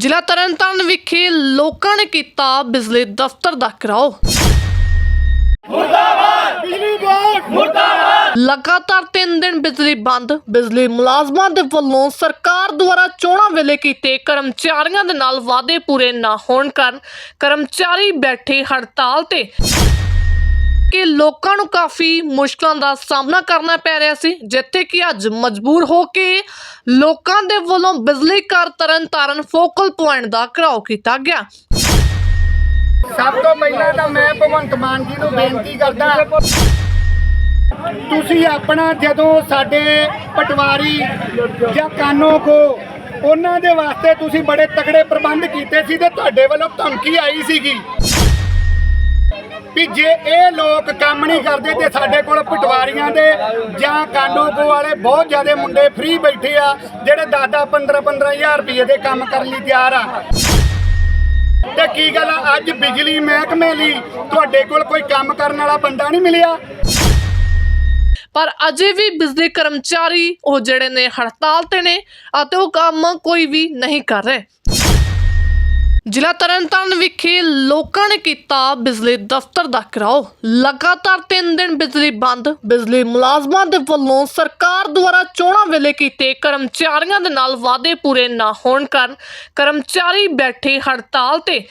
ਜ਼ਿਲ੍ਹਾ ਤਰਨਤਾਰਨ ਵਿਖੇ ਲੋਕਾਂ ਨੇ ਕੀਤਾ ਬਿਜਲੀ ਦਫ਼ਤਰ ਦਾ ਘਿਰਾਓ। ਬਿਜਲੀ ਬੋਰਡ ਮੁਰਦਾਬਾਦ ਲਗਾਤਾਰ 3 ਦਿਨ ਬਿਜਲੀ ਬੰਦ, ਬਿਜਲੀ ਮੁਲਾਜ਼ਮਾਂ ਦੇ ਵੱਲੋਂ ਸਰਕਾਰ ਦੁਆਰਾ ਚੋਣਾਂ ਵੇਲੇ ਕੀਤੇ ਕਰਮਚਾਰੀਆਂ ਦੇ ਨਾਲ ਵਾਅਦੇ ਪੂਰੇ ਨਾ ਹੋਣ ਕਾਰਨ ਕਰਮਚਾਰੀ ਬੈਠੇ ਹੜਤਾਲ ਤੇ। ਕਿ ਲੋਕਾਂ ਨੂੰ ਕਾਫੀ ਮੁਸ਼ਕਲਾਂ ਦਾ ਸਾਹਮਣਾ ਕਰਨਾ ਪੈ ਰਿਹਾ ਸੀ, ਜਿੱਥੇ ਕਿ ਅੱਜ ਮਜਬੂਰ ਹੋ ਕੇ ਲੋਕਾਂ ਦੇ ਵੱਲੋਂ ਬਿਜਲੀ ਘਰ ਤਰਨ ਤਾਰਨ ਫੋਕਲ ਪੁਆਇੰਟ ਦਾ ਘਿਰਾਓ ਕੀਤਾ ਗਿਆ। ਸਭ ਤੋਂ ਪਹਿਲਾਂ ਤਾਂ ਮੈਂ ਭਗਵੰਤ ਮਾਨ ਜੀ ਨੂੰ ਬੇਨਤੀ ਕਰਦਾ, ਤੁਸੀਂ ਆਪਣਾ ਜਦੋਂ ਸਾਡੇ ਪਟਵਾਰੀ ਜਾਂ ਕਾਨੋ ਕੋ, ਉਹਨਾਂ ਦੇ ਵਾਸਤੇ ਤੁਸੀਂ ਬੜੇ ਤਕੜੇ ਪ੍ਰਬੰਧ ਕੀਤੇ ਸੀ ਤੇ ਤੁਹਾਡੇ ਵੱਲੋਂ ਧਮਕੀ ਆਈ ਸੀਗੀ। ਵੀ ਜੇ ਇਹ ਲੋਕ ਕੰਮ ਨਹੀਂ ਕਰਦੇ ਤੇ ਸਾਡੇ ਕੋਲ ਪਟਵਾਰੀਆਂ ਦੇ ਜਾਂ ਕਾਨੋ ਵਾਲੇ ਬਹੁਤ ਜ਼ਿਆਦਾ ਮੁੰਡੇ ਫ੍ਰੀ ਬੈਠੇ ਆ ਜਿਹੜੇ 10 15 15000 ਰੁਪਏ ਦੇ ਕੰਮ ਕਰਨ ਲਈ ਤਿਆਰ ਆ। ਤੇ ਕੀ ਗੱਲ ਆ, ਅੱਜ ਬਿਜਲੀ ਮਹਿਕਮੇ ਲਈ ਤੁਹਾਡੇ ਕੋਲ ਕੋਈ ਕੰਮ ਕਰਨ ਵਾਲਾ ਬੰਦਾ ਨਹੀਂ ਮਿਲਿਆ? ਪਰ ਅਜੇ ਵੀ ਬਿਜਲੀ ਕਰਮਚਾਰੀ ਉਹ ਜਿਹੜੇ ਨੇ ਹੜਤਾਲ ਤੇ ਨੇ ਅਤੇ ਉਹ ਕੰਮ ਕੋਈ ਵੀ ਨਹੀਂ ਕਰ ਰਹੇ। ਜ਼ਿਲ੍ਹਾ ਤਰਨਤਾਰਨ ਵਿਖੇ ਲੋਕਾਂ ਨੇ ਕੀਤਾ ਬਿਜਲੀ ਦਫ਼ਤਰ ਦਾ ਘਿਰਾਓ। ਲਗਾਤਾਰ 3 ਦਿਨ ਬਿਜਲੀ ਬੰਦ, ਬਿਜਲੀ ਮੁਲਾਜ਼ਮਾਂ ਦੇ ਵੱਲੋਂ ਸਰਕਾਰ ਦੁਆਰਾ ਚੋਣਾਂ ਵੇਲੇ ਕੀਤੇ ਕਰਮਚਾਰੀਆਂ ਦੇ ਨਾਲ ਵਾਅਦੇ ਪੂਰੇ ਨਾ ਹੋਣ ਕਾਰਨ ਕਰਮਚਾਰੀ ਬੈਠੇ ਹੜਤਾਲ ਤੇ,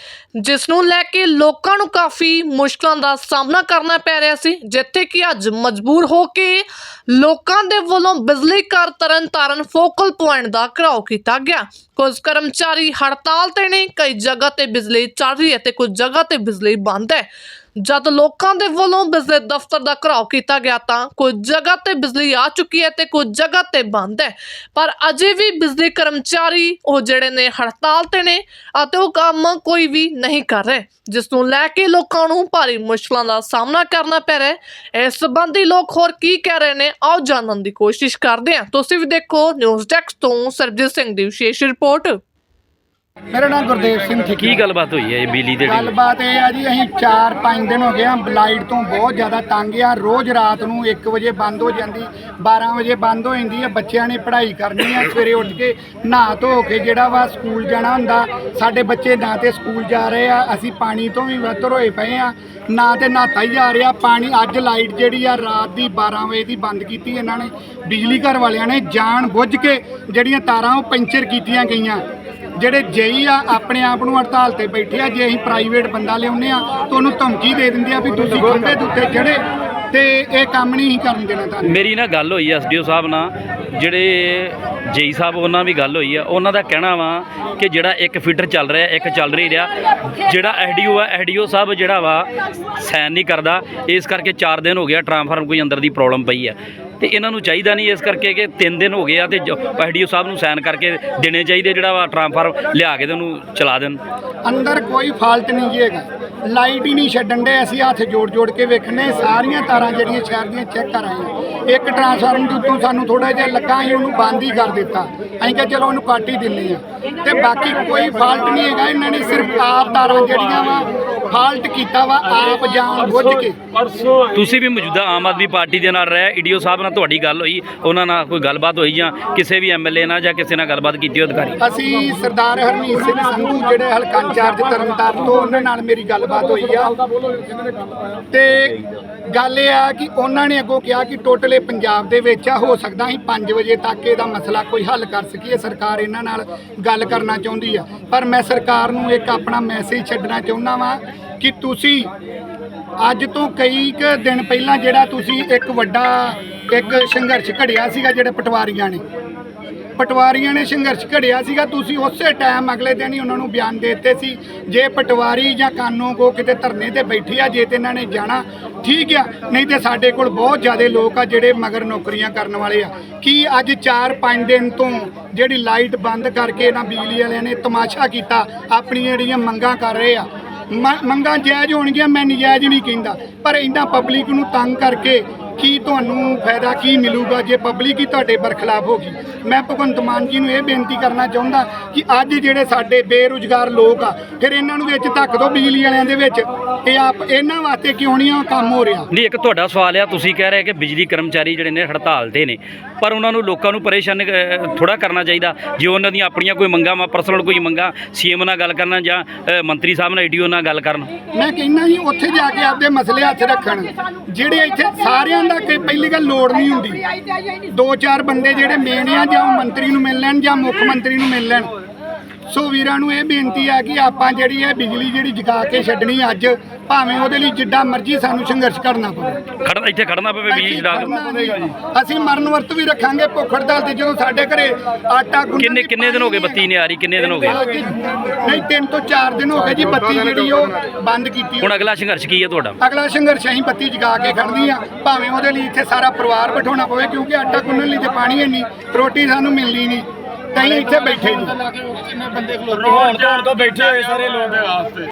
ਜਿਸ ਨੂੰ ਲੈ ਕੇ ਲੋਕਾਂ ਨੂੰ ਕਾਫੀ ਮੁਸ਼ਕਲਾਂ ਦਾ ਸਾਹਮਣਾ ਕਰਨਾ ਪੈ ਰਿਹਾ ਸੀ, ਜਿੱਥੇ ਕਿ ਅੱਜ ਮਜਬੂਰ ਹੋ ਕੇ ਲੋਕਾਂ ਦੇ ਵੱਲੋਂ ਬਿਜਲੀ ਘਰ ਤਰਨ ਤਾਰਨ ਫੋਕਲ ਪੁਆਇੰਟ ਦਾ ਘਿਰਾਓ ਕੀਤਾ ਗਿਆ। ਕੁਝ ਕਰਮਚਾਰੀ ਹੜਤਾਲ ਤੇ ਨੇ, ਕਈ ਜਗ੍ਹਾ ਤੇ ਬਿਜਲੀ ਚੱਲ ਰਹੀ ਹੈ ਤੇ ਕੁਝ ਜਗ੍ਹਾ ਤੇ ਬਿਜਲੀ ਬੰਦ ਹੈ। ਜਦ ਲੋਕਾਂ ਦੇ ਵੱਲੋਂ ਬਿਜਲੀ ਦਫ਼ਤਰ ਦਾ ਘਰਾਓ ਕੀਤਾ ਗਿਆ ਤਾਂ ਕੁਝ ਜਗ੍ਹਾ ਤੇ ਬਿਜਲੀ ਆ ਚੁੱਕੀ ਹੈ ਤੇ ਕੁਝ ਜਗ੍ਹਾ ਤੇ ਬੰਦ ਹੈ। ਪਰ ਅਜੇ ਵੀ ਬਿਜਲੀ ਕਰਮਚਾਰੀ ਉਹ ਜਿਹੜੇ ਨੇ ਹੜਤਾਲ ਤੇ ਨੇ ਅਤੇ ਉਹ ਕੰਮ ਕੋਈ ਵੀ ਨਹੀਂ ਕਰ ਰਹੇ, ਜਿਸ ਨੂੰ ਲੈ ਕੇ ਲੋਕਾਂ ਨੂੰ ਭਾਰੀ ਮੁਸ਼ਕਲਾਂ ਦਾ ਸਾਹਮਣਾ ਕਰਨਾ ਪੈ ਰਿਹਾ ਹੈ। ਇਸ ਸੰਬੰਧੀ ਲੋਕ ਹੋਰ ਕੀ ਕਹਿ ਰਹੇ ਨੇ, ਆਓ ਜਾਣਨ ਦੀ ਕੋਸ਼ਿਸ਼ ਕਰਦੇ ਹਾਂ। ਤੁਸੀਂ ਵੀ ਦੇਖੋ, ਨਿਊਜ਼ ਡੈਸਕ ਤੋਂ ਸਰਬਜੀਤ ਸਿੰਘ ਦੀ ਵਿਸ਼ੇਸ਼ ਰਿਪੋਰਟ। ਮੇਰਾ ਨਾਮ ਗੁਰਦੇਵ ਸਿੰਘ ਕੀ ਠੇਕੀ ਗੱਲਬਾਤ ਹੋਈ ਹੈ ਇਹ ਬਿਜਲੀ ਦੇ ਗੱਲਬਾਤ ਇਹ ਆ ਜੀ ਅਸੀਂ 4-5 ਦਿਨ ਹੋ ਗਏ ਆ ਲਾਈਟ ਤੋਂ ਬਹੁਤ ਜ਼ਿਆਦਾ ਤੰਗ ਆ। ਰੋਜ਼ ਰਾਤ ਨੂੰ 1 ਵਜੇ ਬੰਦ ਹੋ ਜਾਂਦੀ 12 ਵਜੇ ਬੰਦ ਹੋ ਜਾਂਦੀ ਆ ਬੱਚਿਆਂ ਨੇ ਪੜ੍ਹਾਈ ਕਰਨੀ ਆ ਸਵੇਰੇ ਉੱਠ ਕੇ ਨਹਾ ਧੋ ਕੇ ਜਿਹੜਾ ਵਾ ਸਕੂਲ ਜਾਣਾ ਹੁੰਦਾ ਸਾਡੇ ਬੱਚੇ ਨਾ ਤੇ ਸਕੂਲ ਜਾ ਰਹੇ ਆ ਅਸੀਂ ਪਾਣੀ ਤੋਂ ਵੀ ਵੱਤਰ ਹੋਏ ਪਏ ਆ ਨਾ ਤੇ ਨਹਾਤਾ ਹੀ ਜਾ ਰਿਹਾ ਪਾਣੀ ਅੱਜ ਲਾਈਟ ਜਿਹੜੀ ਆ ਰਾਤ ਦੀ 12 ਵਜੇ ਦੀ ਬੰਦ ਕੀਤੀ ਇਹਨਾਂ ਨੇ ਬਿਜਲੀ ਘਰ ਵਾਲਿਆਂ ਨੇ ਜਾਣ ਬੁੱਝ ਕੇ ਜਿਹੜੀਆਂ ਤਾਰਾਂ ਉਹ ਪੈਂਚਰ ਕੀਤੀਆਂ ਗਈਆਂ। ਜਿਹੜੇ ਜਈ ਆ, ਆਪਣੇ ਆਪ ਨੂੰ ਹੜਤਾਲ ਤੇ ਬੈਠੇ ਆ, ਜੇ ਅਸੀਂ ਪ੍ਰਾਈਵੇਟ ਬੰਦਾ ਲਿਆਉਂਦੇ ਆ, ਤਾਂ ਉਹਨੂੰ ਧਮਕੀ ਦੇ ਦਿੰਦੇ ਆ ਵੀ ਤੁਸੀਂ ਖੰਭੇ ਦੇ ਉੱਤੇ ਚੜੇ ਤੇ ਇਹ ਕੰਮ ਨਹੀਂ ਕਰਨ ਦੇਣਾ ਤੁਹਾਨੂੰ ਮੇਰੀ ਨਾ ਗੱਲ ਹੋਈ ਐਸਡੀਓ ਸਾਹਿਬ ਨਾਲ, ਜਿਹੜੇ ਜੇਈ ਸਾਹਿਬ ਉਹਨਾਂ ਵੀ ਗੱਲ ਹੋਈ ਆ, ਉਹਨਾਂ ਦਾ ਕਹਿਣਾ ਵਾ ਕਿ ਜਿਹੜਾ ਇੱਕ ਫੀਟਰ ਚੱਲ ਰਿਹਾ, ਇੱਕ ਚੱਲ ਨਹੀਂ ਰਿਹਾ, ਜਿਹੜਾ ਐਸਡੀਓ ਆ, ਐਸਡੀਓ ਸਾਹਿਬ ਜਿਹੜਾ ਵਾ, ਸਾਈਨ ਨਹੀਂ ਕਰਦਾ, ਇਸ ਕਰਕੇ 4 ਦਿਨ ਹੋ ਗਿਆ ਟ੍ਰਾਂਸਫਾਰਮ ਕੋਈ ਅੰਦਰ ਦੀ ਪ੍ਰੋਬਲਮ ਪਈ ਆ। ਤੇ ਇਹਨਾਂ ਨੂੰ ਚਾਹੀਦਾ ਨਹੀਂ ਇਸ ਕਰਕੇ ਕਿ 3 ਦਿਨ ਹੋ ਗਏ ਆ ਤੇ ਐਸਡੀਓ ਸਾਹਿਬ ਨੂੰ ਸਾਈਨ ਕਰਕੇ ਦੇਣੇ ਚਾਹੀਦੇ ਜਿਹੜਾ ਵਾ ਟ੍ਰਾਂਸਫਾਰਮ ਲਿਆ ਕੇ ਤੇ ਉਹਨੂੰ ਚਲਾ ਦੇਣ। ਅੰਦਰ ਕੋਈ ਫਾਲਟ ਨਹੀਂ ਜੀ ਹੈਗਾ। ਲਾਈਟ ਹੀ ਨਹੀਂ ਛੱਡਣ ਦੇ, ਅਸੀਂ ਹੱਥ ਜੋੜ ਜੋੜ ਕੇ ਵੇਖਨੇ ਸਾਰੀਆਂ ਤਾਰਾਂ ਜਿਹੜੀਆਂ ਸ਼ਹਿਰ ਦੀਆਂ ਚੈੱਕ ਕਰ ਇੱਕ ਟਰਾਂਸਫਾਰਮ ਦੇ ਸਾਨੂੰ ਥੋੜਾ ਜਿਹਾ ਲੱਗਾ, ਅਸੀਂ ਉਹਨੂੰ ਬੰਦ ਹੀ ਕਰ ਦਿੱਤਾ। ਅਸੀਂ ਕਿਹਾ ਚਲੋ ਉਹਨੂੰ ਕੱਟ ਹੀ। ਦਿੰਨੇ ਆ ਤੇ ਬਾਕੀ ਕੋਈ ਫਾਲਟ ਨਹੀਂ ਹੈਗਾ ਇਹਨਾਂ ਨੇ ਸਿਰਫ ਆਪ ਤਾਰਾਂ ਜਿਹੜੀਆਂ ਵਾ ਫਾਲਟ ਕੀਤਾ ਵਾ ਆਪ ਜਾਣ ਬੁੱਝ ਕੇ। ਤੁਸੀਂ ਵੀ ਮੌਜੂਦਾ ਆਮ ਆਦਮੀ ਪਾਰਟੀ ਦੇ ਨਾਲ ਰਹੇ ਈਡੀਓ ਸਾਹਿਬ ਨਾਲ ਤੁਹਾਡੀ ਗੱਲ ਹੋਈ ਉਹਨਾਂ ਨਾਲ ਕੋਈ ਗੱਲਬਾਤ ਹੋਈ ਜਾਂ ਕਿਸੇ ਵੀ ਐਮਐਲਏ ਨਾਲ ਜਾਂ ਕਿਸੇ ਨਾਲ ਗੱਲਬਾਤ ਕੀਤੀ ਅਧਿਕਾਰੀ? ਅਸੀਂ ਸਰਦਾਰ ਹਰਮੀਤ ਸਿੰਘ ਸੰਧੂ ਜਿਹੜੇ ਹਲਕਾ ਇੰਚਾਰਜ ਤਰਨਤਾਰਨ ਤੋਂ ਉਹਨਾਂ ਨਾਲ ਮੇਰੀ ਗੱਲਬਾਤ ਹੋਈ ਆ। ਤੇ ਗੱਲ ਇਹ ਆ ਕਿ ਉਹਨਾਂ ਨੇ ਅੱਗੋਂ ਕਿਹਾ ਕਿ ਟੋਟਲੇ ਪੰਜਾਬ ਦੇ ਵਿੱਚ ਆ ਹੋ ਸਕਦਾ ਅਸੀਂ 5 ਵਜੇ ਤੱਕ ਇਹਦਾ ਮਸਲਾ ਕੋਈ ਹੱਲ ਕਰ ਸਕੀਏ ਸਰਕਾਰ ਇਹਨਾਂ ਨਾਲ ਗੱਲ ਕਰਨਾ ਚਾਹੁੰਦੀ ਆ। ਪਰ ਮੈਂ ਸਰਕਾਰ ਨੂੰ ਇੱਕ ਆਪਣਾ ਮੈਸੇਜ ਛੱਡਣਾ ਚਾਹੁੰਦਾ ਵਾਂ ਕਿ ਤੁਸੀਂ ਅੱਜ ਤੋਂ ਕਈ ਕੁ ਦਿਨ ਪਹਿਲਾਂ ਜਿਹੜਾ ਤੁਸੀਂ ਇੱਕ ਵੱਡਾ ਇੱਕ ਸੰਘਰਸ਼ ਘੜਿਆ ਸੀਗਾ ਜਿਹੜੇ ਪਟਵਾਰੀਆਂ ਨੇ ਪਟਵਾਰੀਆਂ ਨੇ ਸੰਘਰਸ਼ ਘੜਿਆ ਸੀਗਾ। ਤੁਸੀਂ ਉਸੇ ਟਾਈਮ ਅਗਲੇ ਦਿਨ ਹੀ ਉਹਨਾਂ ਨੂੰ ਬਿਆਨ ਦੇ ਦਿੱਤੇ ਸੀ। ਜੇ ਪਟਵਾਰੀ ਜਾਂ ਕਾਨੂੰ ਕੋ ਕਿਤੇ ਧਰਨੇ ਤੇ ਬੈਠੇ ਆ, ਜੇ ਤੇ ਇਹਨਾਂ ਨੇ ਜਾਣਾ, ਠੀਕ ਆ। ਨਹੀਂ ਤੇ ਸਾਡੇ ਕੋਲ ਬਹੁਤ ਜ਼ਿਆਦਾ ਲੋਕ ਆ ਜਿਹੜੇ ਮਗਰ ਨੌਕਰੀਆਂ ਕਰਨ ਵਾਲੇ ਆ। ਕੀ ਅੱਜ 4-5 ਦਿਨ ਤੋਂ ਜਿਹੜੀ ਲਾਈਟ ਬੰਦ ਕਰਕੇ ਇਹਨਾਂ ਬਿਜਲੀ ਵਾਲਿਆਂ ਨੇ ਤਮਾਸ਼ਾ ਕੀਤਾ, ਆਪਣੀਆਂ ਜਿਹੜੀਆਂ ਮੰਗਾਂ ਕਰ ਰਹੇ ਆ। ਮ- ਮੰਗਾਂ ਜਾਇਜ਼ ਹੋਣਗੀਆਂ, ਮੈਂ ਨਜਾਇਜ਼ ਨਹੀਂ ਕਹਿੰਦਾ। ਪਰ ਇਹਨਾਂ ਪਬਲਿਕ ਨੂੰ ਤੰਗ ਕਰਕੇ ਕੀ ਤੁਹਾਨੂੰ ਫਾਇਦਾ ਕੀ ਮਿਲੂਗਾ ਜੇ ਪਬਲਿਕ ਹੀ ਤੁਹਾਡੇ ਬਰਖਲਾਫ ਹੋਗੀ ਮੈਂ ਭਗਵੰਤ ਮਾਨ ਜੀ ਨੂੰ ਇਹ ਬੇਨਤੀ ਕਰਨਾ ਚਾਹੁੰਦਾ ਕਿ ਅੱਜ ਜਿਹੜੇ ਸਾਡੇ ਬੇਰੁਜ਼ਗਾਰ ਲੋਕ ਆ ਫਿਰ ਇਹਨਾਂ ਨੂੰ ਵਿੱਚ ਧੱਕ ਦੋ ਬਿਜਲੀ ਵਾਲਿਆਂ ਦੇ ਵਿੱਚ। ਇਹ ਆਪ ਇਹਨਾਂ ਵਾਸਤੇ ਕਿਉਂ ਨਹੀਂ ਉਹ ਕੰਮ ਹੋ ਰਿਹਾ? ਨਹੀਂ ਇੱਕ ਤੁਹਾਡਾ ਸਵਾਲ ਆ ਤੁਸੀਂ ਕਹਿ ਰਹੇ ਕਿ ਬਿਜਲੀ ਕਰਮਚਾਰੀ ਜਿਹੜੇ ਨੇ ਹੜਤਾਲ ਤੇ ਨੇ ਪਰ ਉਹਨਾਂ ਨੂੰ ਲੋਕਾਂ ਨੂੰ ਪਰੇਸ਼ਾਨ ਥੋੜਾ ਕਰਨਾ ਚਾਹੀਦਾ। ਜੇ ਉਹਨਾਂ ਦੀਆਂ ਆਪਣੀਆਂ ਕੋਈ ਮੰਗਾਂ ਵਾ ਪਰਸਨਲ ਕੋਈ ਮੰਗਾਂ ਸੀਐਮ ਨਾਲ ਗੱਲ ਕਰਨਾ ਜਾਂ ਮੰਤਰੀ ਸਾਹਿਬ ਨਾਲ ਈਡੀਓ ਨਾਲ ਗੱਲ ਕਰਨ। ਮੈਂ ਕਹਿੰਦਾ ਜੀ ਉੱਥੇ ਜਾ ਕੇ ਆਪਦੇ ਮਸਲੇ ਹੱਥ ਰੱਖਣ। ਜਿਹੜੇ ਇੱਥੇ ਸਾਰਿਆਂ ਦਾ ਕਿ ਪਹਿਲੀ ਗੱਲ ਲੋੜ ਨਹੀਂ ਹੁੰਦੀ। ਦੋ ਚਾਰ ਬੰਦੇ ਜਿਹੜੇ ਮੇਨ ਆ ਜਾਂ ਉਹ ਮੰਤਰੀ ਨੂੰ ਮਿਲ ਲੈਣ ਜਾਂ ਮੁੱਖ ਮੰਤਰੀ ਨੂੰ ਮਿਲ ਲੈਣ। ਸੋ ਵੀਰਾਂ ਨੂੰ ਇਹ ਬੇਨਤੀ ਆ ਕਿ ਆਪਾਂ ਜਿਹੜੀ ਹੈ ਬਿਜਲੀ ਜਿਹੜੀ ਜਗਾ ਕੇ ਛੱਡਣੀ ਅੱਜ ਭਾਵੇਂ ਉਹਦੇ ਲਈ ਜਿੱਡਾ ਮਰਜ਼ੀ ਸਾਨੂੰ ਸੰਘਰਸ਼ ਕਰਨਾ ਪਵੇ। ਖੜ ਇੱਥੇ ਖੜਨਾ ਪਵੇ ਬਿਜਲੀ ਖੜਨਾ ਨਹੀਂ। ਅਸੀਂ ਮਰਨ ਵਰਤ ਵੀ ਰੱਖਾਂਗੇ ਭੁੱਖ ਹੜਤਾਲ ਤੇ ਜਦੋਂ ਸਾਡੇ ਘਰੇ ਆਟਾ ਕਿੰਨੇ ਕਿੰਨੇ ਦਿਨ ਹੋ ਗਏ? ਬੱਤੀ ਨਹੀਂ ਆ ਰਹੀ ਕਿੰਨੇ ਦਿਨ ਹੋ ਗਏ? ਨਹੀਂ ਤਿੰਨ ਤੋਂ ਚਾਰ ਦਿਨ ਹੋ ਗਏ ਜੀ ਬੱਤੀ ਜਿਹੜੀ ਉਹ ਬੰਦ ਕੀਤੀ ਹੁਣ ਅਗਲਾ ਸੰਘਰਸ਼ ਕੀ ਹੈ ਤੁਹਾਡਾ? ਅਗਲਾ ਸੰਘਰਸ਼ ਅਸੀਂ ਬੱਤੀ ਜਗਾ ਕੇ ਖੜਨੀ ਆ। ਭਾਵੇਂ ਉਹਦੇ ਲਈ ਇੱਥੇ ਸਾਰਾ ਪਰਿਵਾਰ ਬਿਠਾਉਣਾ ਪਵੇ ਕਿਉਂਕਿ ਆਟਾ ਗੁੰਨਣ ਲਈ ਤੇ ਪਾਣੀ ਹੈ ਨਹੀਂ। ਰੋਟੀ ਸਾਨੂੰ ਮਿਲਣੀ ਨਹੀਂ। ਕਈ ਇੱਥੇ ਬੈਠੇ ਜੀ। ਹੁਣ ਤੋਂ ਬੈਠੇ ਹੋਏ ਸਾਰੇ ਲੋਕ। ਵਾਸਤੇ